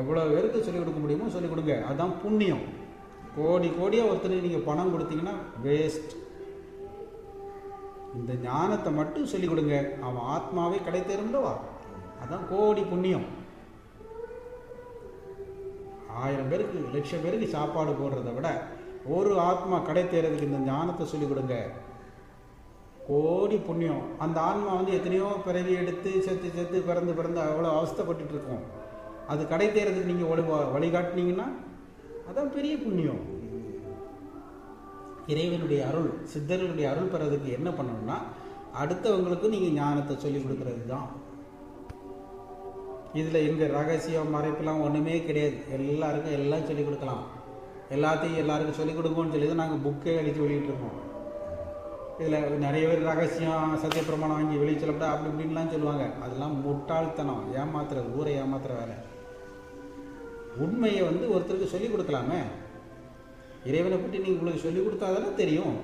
எவ்வளோ பேருக்கு சொல்லிக் கொடுக்க முடியுமோ சொல்லிக் கொடுங்க. அதுதான் புண்ணியம். கோடி கோடியாக ஒருத்தருக்கு நீங்கள் பணம் கொடுத்தீங்கன்னா வேஸ்ட் இந்த ஞானத்தை மட்டும் சொல்லிக் கொடுங்க. அவன் ஆத்மாவே கடை தேரும்லவா அதான் கோடி புண்ணியம். ஆயிரம் பேருக்கு லட்சம் பேருக்கு சாப்பாடு போடுறத விட ஒரு ஆத்மா கடை தேர்றதுக்கு இந்த ஞானத்தை சொல்லிக் கொடுங்க. கோடி புண்ணியம். அந்த ஆன்மா வந்து எத்தனையோ பிறவி எடுத்து செத்து செத்து பிறந்து பிறந்து அவ்வளோ அவஸ்தப்பட்டு இருக்கோம். அது கடை தேர்றதுக்கு நீங்கள் வழி வழிகாட்டினீங்கன்னா அதான் பெரிய புண்ணியம். இறைவனுடைய அருள் சித்தர்களுடைய அருள் பெறதுக்கு என்ன பண்ணணும்னா அடுத்தவங்களுக்கு நீங்கள் ஞானத்தை சொல்லிக் கொடுக்கறது தான் இதில் எங்கள் ரகசியம் மறைப்பெல்லாம் ஒன்றுமே கிடையாது. எல்லாருக்கும் எல்லாம் சொல்லிக் கொடுக்கலாம். எல்லாத்தையும் எல்லாருக்கும் சொல்லிக் கொடுங்கன்னு சொல்லி தான் நாங்கள் புக்கே அடித்து வெளியிட்டிருக்கோம் இதில் நிறைய பேர் ரகசியம் சத்தியப்பிரமாணம் வாங்கி வெளியே சொல்லப்பட்டா அப்படி இப்படின்லாம் சொல்லுவாங்க. அதெல்லாம் முட்டாள்தனம். ஏமாத்துறது ஊரை ஏமாத்துற வேலை. உண்மையை வந்து ஒருத்தருக்கு சொல்லிக் கொடுக்கலாமே? இறைவனை பற்றி நீங்கள் உங்களுக்கு சொல்லிக் கொடுத்தா தானே தெரியும்.